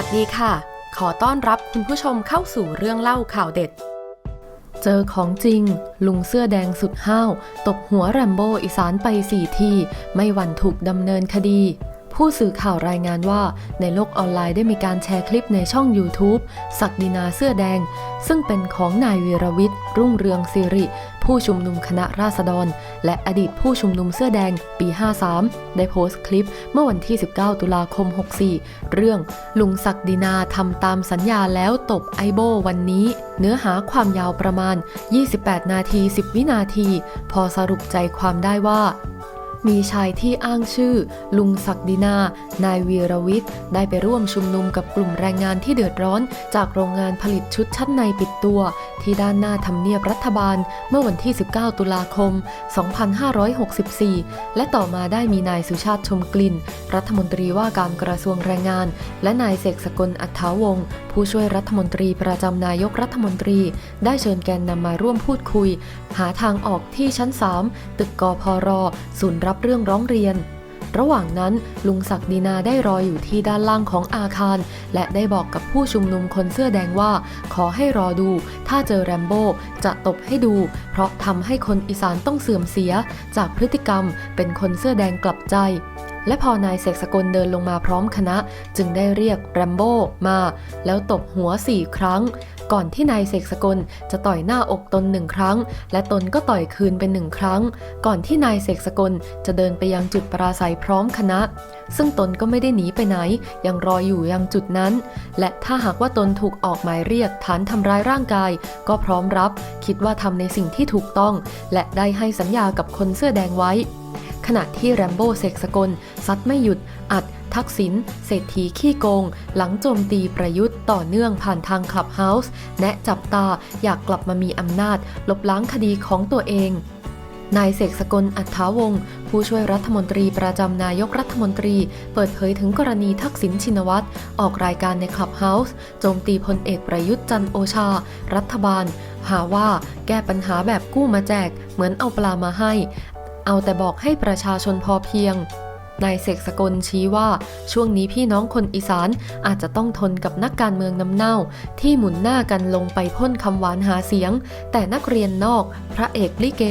วัสดีค่ะ ขอต้อนรับคุณผู้ชมเข้าสู่เรื่องเล่าข่าวเด็ด เจอของจริง ลุงเสื้อแดงสุดห้าว ตบหัวแรมโบ้อีสานไปสี่ที ไม่หวั่นถูกดำเนินคดี ผู้สื่อข่าวรายงานว่า ในโลกออนไลน์ได้มีการแชร์คลิปในช่อง YouTube ศักดินาเสื้อแดง ซึ่งเป็นของนายวีรวิทย์ รุ่งเรืองสิริ ผู้ชุมนุมคณะราษฎร และอดีตผู้ชุมนุมเสื้อแดงปี 53 ได้โพสต์คลิปเมื่อวันที่ 19 ตุลาคม 64 เรื่องลุงศักดินาทำตามสัญญาแล้วตบไอโบวันนี้ เนื้อหาความยาวประมาณ 28 นาที 10 วินาที พอสรุปใจความได้ว่า มีชายที่อ้างชื่อ ลุงศักดินา นายวีรวิทย์ได้ไปร่วมชุมนุมกับกลุ่มแรงงานที่เดือดร้อน จากโรงงานผลิตชุดชั้นในปิดตัว ที่ด้านหน้าทำเนียบรัฐบาล เมื่อวันที่ 19 ตุลาคม 2564 และต่อมาได้มีนายสุชาติชมกลิ่น รัฐมนตรีว่าการกระทรวงแรงงาน และนายเสกสกลอัฏฐาวงศ์ผู้ช่วยรัฐมนตรีประจำนายกรัฐมนตรี ได้เชิญแกนนำมาร่วมพูดคุย หาทางออกที่ชั้น 3 ตึกกพรศูนย์รับเรื่องร้องเรียน ระหว่างนั้นลุงศักดินาได้รออยู่ที่ด้านล่างของอาคาร และได้บอกกับผู้ชุมนุมคนเสื้อแดงว่า ขอให้รอดู ถ้าเจอแรมโบ้จะตบให้ดู เพราะทำให้คนอีสานต้องเสื่อมเสีย จากพฤติกรรมเป็นคนเสื้อแดงกลับใจ และพอนายเสกสกลเดินลงมาพร้อมคณะ จึงได้เรียกแรมโบ้มา แล้วตบหัวสี่ครั้ง ก่อนที่นายเสกสกลจะต่อยหน้าอกตนหนึ่งครั้ง และตนก็ต่อยคืนเป็นหนึ่งครั้ง ก่อนที่นายเสกสกลจะเดินไปยังจุดปราศัยพร้อมคณะ ซึ่งตนก็ไม่ได้หนีไปไหน ยังรออยู่ยังจุดนั้น และถ้าหากว่าตนถูกออกหมายเรียกฐานทำร้ายร่างกาย ก็พร้อมรับ คิดว่าทำในสิ่งที่ถูกต้อง และได้ให้สัญญากับคนเสื้อแดงไว้ ขณะที่แรมโบ้เสกสกลซัดไม่หยุด อัด ทักษิณเศรษฐีขี้โกง หลังโจมตีประยุทธ์ต่อเนื่องผ่านทางคลับเฮาส์แนะจับตาอยากกลับมามีอำนาจ ลบล้างคดีของตัวเองนายเสกสกลอัฏฐาวงศ์ผู้ช่วยรัฐมนตรีประจำนายกรัฐมนตรี เปิดเผยถึงกรณีทักษิณชินวัตรออกรายการในคลับเฮาส์โจมตีพลเอกประยุทธ์จันโอชา รัฐบาล หาว่าแก้ปัญหาแบบกู้มาแจก เหมือนเอาปลามาให้ เอาแต่บอกให้ประชาชนพอเพียงนายเสกสกลชี้ว่าช่วงนี้พี่น้องคนอีสานอาจจะต้องทนกับนักการเมืองน้ำเน่า ที่หมุนหน้ากันลงไปพ่นคำหวานหาเสียง แต่นักเรียนนอก พระเอกลิเก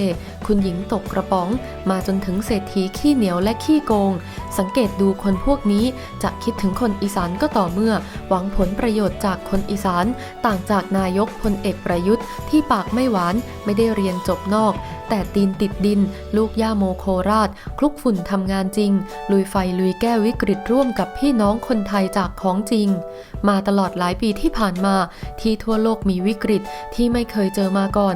คุณหญิงตกกระป๋อง มาจนถึงเศรษฐีขี้เหนียวและขี้โกง สังเกตดูคนพวกนี้จะคิดถึงคนอีสานก็ต่อเมื่อ หวังผลประโยชน์จากคนอีสาน ต่างจากนายกพลเอกประยุทธ์ ที่ปากไม่หวานไม่ได้เรียนจบนอก แต่ตีนติดดิน ลูกย่าโมโคราช คลุกฝุ่นทำงานจริง ลุยไฟลุยแก้วิกฤตร่วมกับพี่น้องคนไทยจากของจริง มาตลอดหลายปีที่ผ่านมา ที่ทั่วโลกมีวิกฤตที่ไม่เคยเจอมาก่อน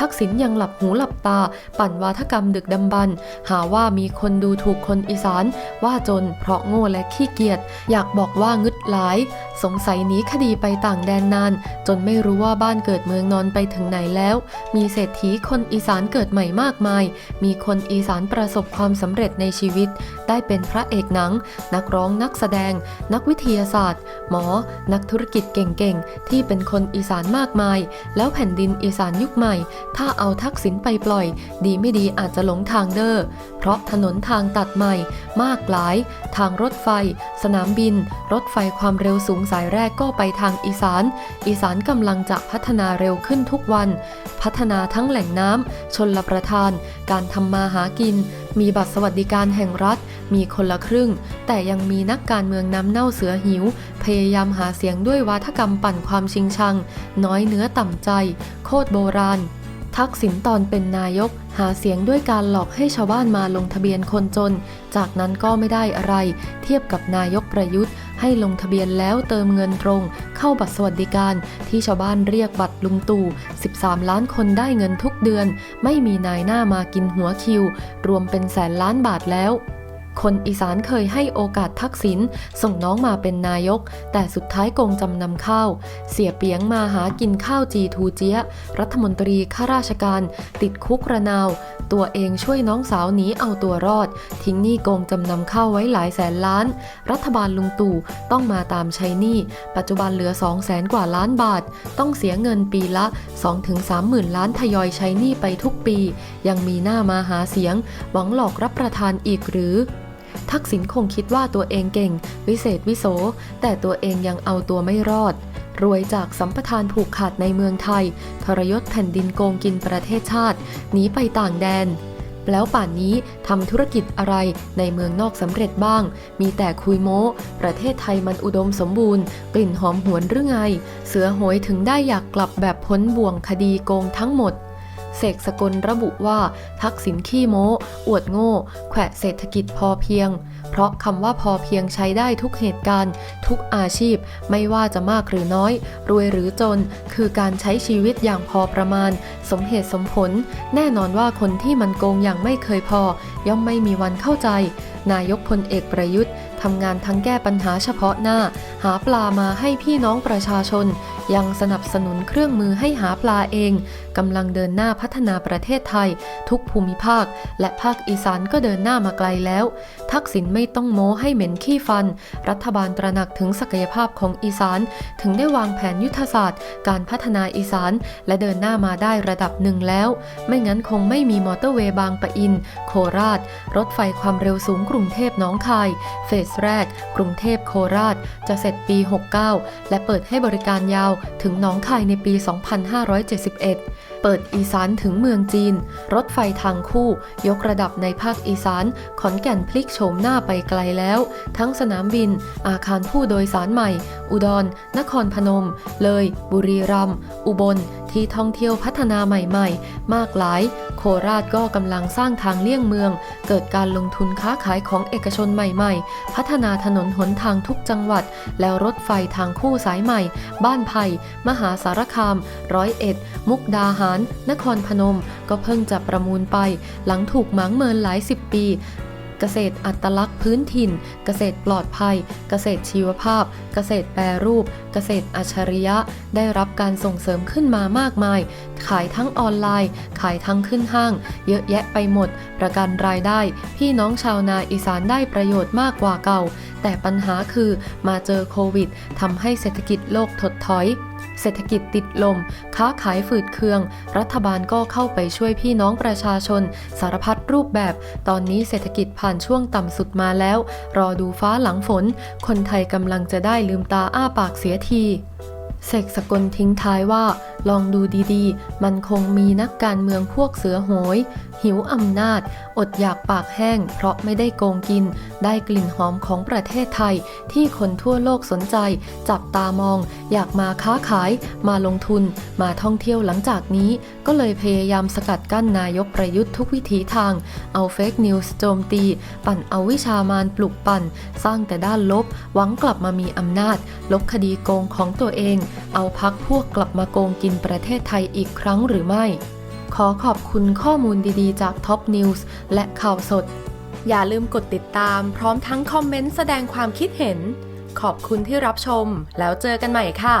ทักษิณยังหลับหูหลับตา ปั่นวาทกรรมดึกดำบรรพ์หาว่ามีคนดูถูกคนอีสาน ว่าจนเพราะโง่และขี้เกียจอยากบอกว่างึดหลาย สงสัยหนีคดีไปต่างแดนนาน จนไม่รู้ว่าบ้านเกิดเมืองนอนไปถึงไหนแล้ว มีเศรษฐีคนอีสานเกิดใหม่มากมาย มีคนอีสานประสบความสำเร็จในชีวิต ได้เป็นพระเอกหนัง นักร้องนักแสดง นักวิทยาศาสตร์ หมอ นักธุรกิจเก่งๆ ที่เป็นคนอีสานมากมาย แล้วแผ่นดินอีสานยุคใหม่ถ้าเอาทักษิณไปปล่อย ดีไม่ดีอาจจะหลงทางเด้อ เพราะถนนทางตัดใหม่ มากหลาย ทางรถไฟ สนามบิน รถไฟความเร็วสูงสายแรกก็ไปทางอีสาน อีสานกำลังจะพัฒนาเร็วขึ้นทุกวัน พัฒนาทั้งแหล่งน้ำ ชนละประทาน การทำมาหากิน มีบัตรสวัสดิการแห่งรัฐ มีคนละครึ่ง แต่ยังมีนักการเมืองน้ำเน่าเสือหิว พยายามหาเสียงด้วยวาทกรรมปั่นความชิงชัง น้อยเนื้อต่ำใจ โคตรโบราณ ทักษิณตอนเป็นนายก หาเสียงด้วยการหลอกให้ชาวบ้านมาลงทะเบียนคนจน จากนั้นก็ไม่ได้อะไร เทียบกับนายกประยุทธ์ ให้ลงทะเบียนแล้วเติมเงินตรง เข้าบัตรสวัสดิการ ที่ชาวบ้านเรียกบัตรลุงตู่ 13 ล้านคนได้เงินทุกเดือน ไม่มีนายหน้ามากินหัวคิว รวมเป็นแสนล้านบาทแล้ว คนอีสานเคยให้โอกาสทักษิณส่งน้องมาเป็นนายก แต่สุดท้ายโกงจำนำข้าว เสียเปียงมาหากินข้าวจีทูเจียรัฐมนตรีข้าราชการ ติดคุกระนาว ตัวเองช่วยน้องสาวหนีเอาตัวรอด ทิ้งหนี้โกงจำนำข้าวไว้หลายแสนล้าน รัฐบาลลุงตู่ต้องมาตามใช้หนี้ ปัจจุบันเหลือ 2 0 0แสนกว่าล้านบาท ต้องเสียเงินปีละ 2-3หมื่นล้านทยอยใช้หนี้ไปทุกปี ยังมีหน้ามาหาเสียง หวังหลอกรับประทานอีกหรือ ทักษิณคงคิดว่าตัวเองเก่ง วิเศษวิโส แต่ตัวเองยังเอาตัวไม่รอด รวยจากสัมปทานผูกขาดในเมืองไทย ทรยศแผ่นดินโกงกินประเทศชาติ หนีไปต่างแดน แล้วป่านนี้ทำธุรกิจอะไรในเมืองนอกสำเร็จบ้าง มีแต่คุยโม้ ประเทศไทยมันอุดมสมบูรณ์ กลิ่นหอมหวนหรือไง เสือโหยถึงได้อยากกลับแบบพ้นบ่วงคดีโกงทั้งหมด เสกสกลระบุว่า ทักษิณขี้โม้ อวดโง่ แขวะเศรษฐกิจพอเพียง เพราะคำว่าพอเพียงใช้ได้ทุกเหตุการณ์ ทุกอาชีพ ไม่ว่าจะมากหรือน้อย รวยหรือจน คือการใช้ชีวิตอย่างพอประมาณ สมเหตุสมผล แน่นอนว่าคนที่มันโกงอย่างไม่เคยพอ ย่อมไม่มีวันเข้าใจ นายกพลเอกประยุทธ์ ทำงานทั้งแก้ปัญหาเฉพาะหน้า หาปลามาให้พี่น้องประชาชน ยังสนับสนุนเครื่องมือให้หาปลาเองกำลังเดินหน้าพัฒนาประเทศไทย ทุกภูมิภาค และภาคอีสานก็เดินหน้ามาไกลแล้วทักษิณไม่ต้องโม้ให้เหม็นขี้ฟัน รัฐบาลตระหนักถึงศักยภาพของอีสาน ถึงได้วางแผนยุทธศาสตร์ การพัฒนาอีสาน และเดินหน้ามาได้ระดับหนึ่งแล้ว ไม่งั้นคงไม่มีมอเตอร์เวย์บางปะอิน โคราช รถไฟความเร็วสูงกรุงเทพน้องคาย เฟสแรก กรุงเทพโคราช จะเสร็จปี 69 และเปิดให้บริการยาวถึงน้องคายในปี 2571 เปิดอีสานถึงเมืองจีน รถไฟทางคู่ ยกระดับในภาคอีสาน ขอนแก่นพลิกโฉมหน้าไปไกลแล้ว ทั้งสนามบิน อาคารผู้โดยสารใหม่ อุดร นครพนม เลย บุรีรัมย์อุบล ที่ท่องเที่ยวพัฒนาใหม่ๆ มากหลาย โคราชก็กำลังสร้างทางเลี่ยงเมือง เกิดการลงทุนค้าขายของเอกชนใหม่ๆ พัฒนาถนนหนทางทุกจังหวัด แล้วรถไฟทางคู่สายใหม่ บ้านไผ่มหาสารคาม ร้อยเอ็ด มุกดาหาร นครพนม ก็เพิ่งจะประมูลไป หลังถูกหมางเมินหลายสิบปี เกษตรอัตลักษณ์พื้นถิ่น เกษตรปลอดภัย เกษตรชีวภาพ เกษตรแปรรูป เกษตรอัจฉริยะ ได้รับการส่งเสริมขึ้นมามากมาย ขายทั้งออนไลน์ ขายทั้งขึ้นห้าง เยอะแยะไปหมด ประกันรายได้ พี่น้องชาวนาอีสานได้ประโยชน์มากกว่าเก่า แต่ปัญหาคือมาเจอโควิดทำให้เศรษฐกิจโลกถดถอย เศรษฐกิจติดลม ค้าขายฝืดเคือง รัฐบาลก็เข้าไปช่วยพี่น้องประชาชน สารพัดรูปแบบ ตอนนี้เศรษฐกิจผ่านช่วงต่ำสุดมาแล้ว รอดูฟ้าหลังฝน คนไทยกำลังจะได้ลืมตาอ้าปากเสียทีเสกสกลทิ้งท้ายว่า ลองดูดีๆ มันคงมีนักการเมืองพวกเสือโหย หิวอำนาจ อดอยากปากแห้ง เพราะไม่ได้โกงกิน ได้กลิ่นหอมของประเทศไทย ที่คนทั่วโลกสนใจ จับตามอง อยากมาค้าขาย มาลงทุน มาท่องเที่ยวหลังจากนี้ ก็เลยพยายามสกัดกั้นนายกประยุทธ์ทุกวิถีทาง เอาเฟกนิวส์โจมตี ปั่นเอาวิชามานปลุกปั่น สร้างแต่ด้านลบ หวังกลับมามีอำนาจ ลบคดีโกงของตัวเองเอาพักพวกกลับมาโกงกินประเทศไทยอีกครั้งหรือไม่ ขอขอบคุณข้อมูลดีๆ จากท็อปนิวส์และข่าวสด อย่าลืมกดติดตามพร้อมทั้งคอมเมนต์แสดงความคิดเห็น ขอบคุณที่รับชมแล้วเจอกันใหม่ค่ะ